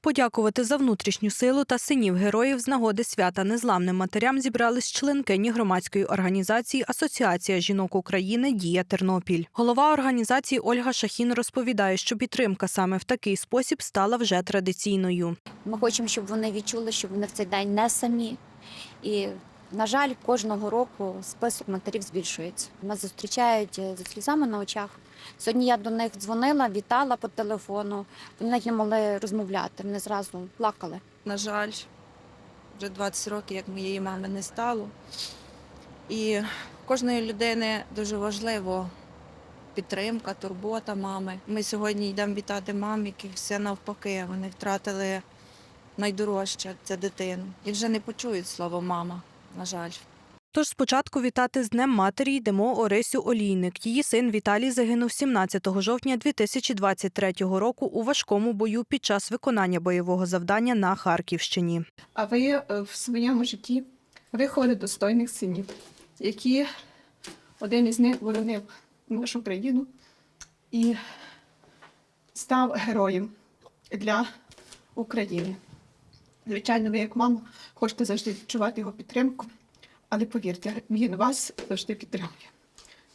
Подякувати за внутрішню силу та синів героїв з нагоди свята незламним матерям зібрались членкині громадської організації Асоціація жінок України Дія Тернопіль. Голова організації Ольга Шахін розповідає, що підтримка саме в такий спосіб стала вже традиційною. Ми хочемо, щоб вони відчули, що вони в цей день не самі. І, на жаль, кожного року список матерів збільшується. Нас зустрічають е, зі сльозами на очах. Сьогодні я до них дзвонила, вітала по телефону. Вони навіть не могли розмовляти. Вони зразу плакали. На жаль, вже 20 років, як моєї мами не стало. І кожної людини дуже важливо підтримка, турбота мами. Ми сьогодні йдемо вітати мам, яких все навпаки. Вони втратили найдорожче це дитину. І вже не почують слово мама, на жаль. Тож спочатку вітати з Днем матері йдемо Орисю Олійник. Її син Віталій загинув 17 жовтня 2023 року у важкому бою під час виконання бойового завдання на Харківщині. А ви е, в своєму житті виховали достойних синів, які один із них боронив нашу країну і став героєм для України. Звичайно, ви як мама хочете завжди відчувати його підтримку, але повірте, він вас завжди підтримує.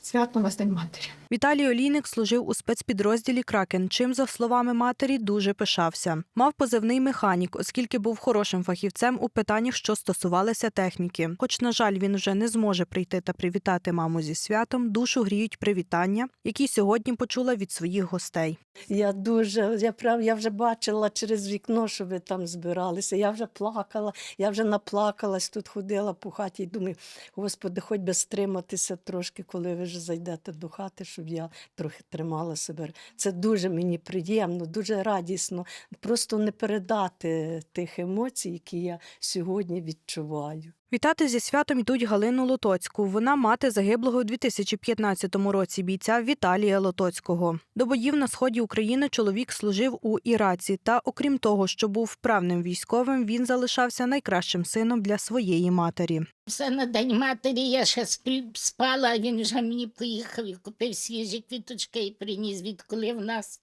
Свято на День матері. Віталій Олійник служив у спецпідрозділі Кракен, чим, за словами матері, дуже пишався. Мав позивний механік, оскільки був хорошим фахівцем у питаннях, що стосувалися техніки. Хоч, на жаль, він вже не зможе прийти та привітати маму зі святом. Душу гріють привітання, які сьогодні почула від своїх гостей. Я дуже, я прям я вже бачила через вікно, що ви там збиралися. Я вже плакала, я вже наплакалась, тут ходила по хаті і думаю, Господи, хоч би стриматися трошки, коли ви вже зайдете до хати, щоб я трохи тримала себе. Це дуже мені приємно, дуже радісно. Просто не передати тих емоцій, які я сьогодні відчуваю. Вітати зі святом йдуть Галину Лотоцьку. Вона мати загиблого у 2015 році бійця Віталія Лотоцького. До боїв на сході України чоловік служив у Іраці. Та, окрім того, що був вправним військовим, він залишався найкращим сином для своєї матері. Все на День матері я ще спала, він вже мені поїхав і купив свіжі квіточки і приніс, відколи в нас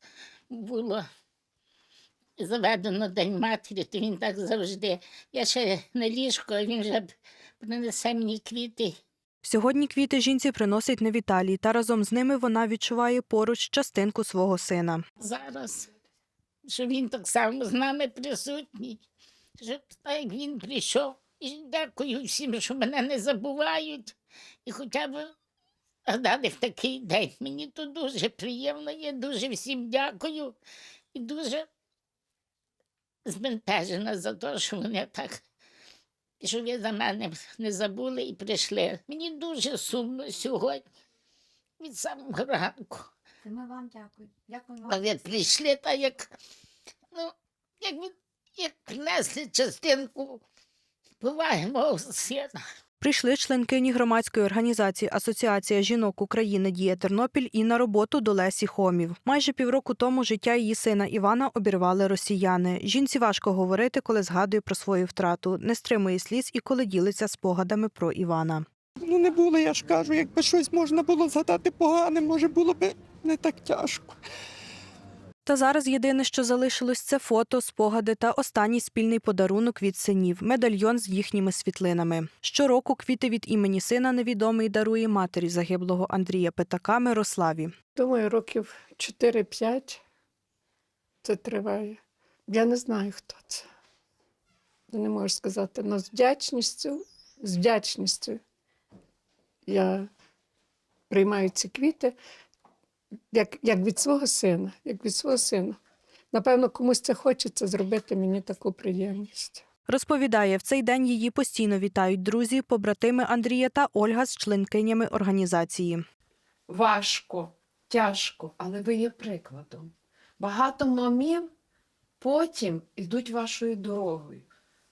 було заведено День матері, то він так завжди. Я ще на ліжку, а він вже принесе мені квіти. Сьогодні квіти жінці приносить не Віталій, та разом з ними вона відчуває поруч частинку свого сина. Зараз, що він так само з нами присутній, що так як він прийшов. І дякую всім, що мене не забувають. І хоча б гадали в такий день. Мені тут дуже приємно. Я дуже всім дякую і дуже збентежена за те, що вони так, що ви за мене не забули і прийшли. Мені дуже сумно сьогодні від самого ранку. Ми вам дякуємо. Дякую А ви прийшли та як, ну, як, як принесли частинку поваги мого сина. Прийшли членкині громадської організації Асоціація жінок України Дія Тернопіль і на роботу до Лесі Хомів. Майже півроку тому життя її сина Івана обірвали росіяни. Жінці важко говорити, коли згадує про свою втрату, не стримує сліз і коли ділиться спогадами про Івана. Ну не було, я ж кажу, якби щось можна було згадати погане, може було б не так тяжко. Та зараз єдине, що залишилось, це фото, спогади та останній спільний подарунок від синів медальйон з їхніми світлинами. Щороку квіти від імені сина невідомий дарує матері загиблого Андрія Петака Мирославі. Думаю, років 4-5 це триває. Я не знаю, хто це. Я не можу сказати. Але з вдячністю, з вдячністю я приймаю ці квіти як, як від свого сина, як від свого сина. Напевно, комусь це хочеться зробити мені таку приємність. Розповідає, в цей день її постійно вітають друзі, побратими Андрія та Ольга з членкинями організації. важко, тяжко, але ви є прикладом. Багато мамів потім йдуть вашою дорогою,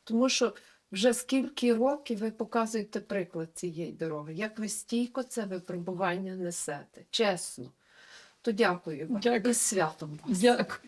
тому що вже скільки років ви показуєте приклад цієї дороги, як ви стійко це випробування несете, чесно. То дякую вам. Дякую. І з святом. вас. Дякую.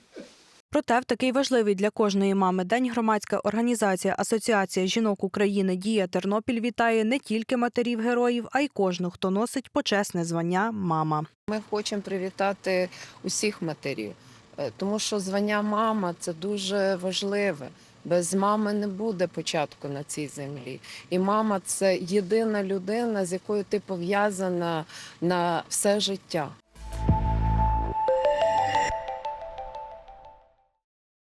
Проте в такий важливий для кожної мами день громадська організація Асоціація жінок України Дія Тернопіль вітає не тільки матерів героїв, а й кожну, хто носить почесне звання мама. Ми хочемо привітати усіх матерів. Е, Тому що звання мама це дуже важливе. Без мами не буде початку на цій землі. І мама це єдина людина, з якою ти пов'язана на все життя.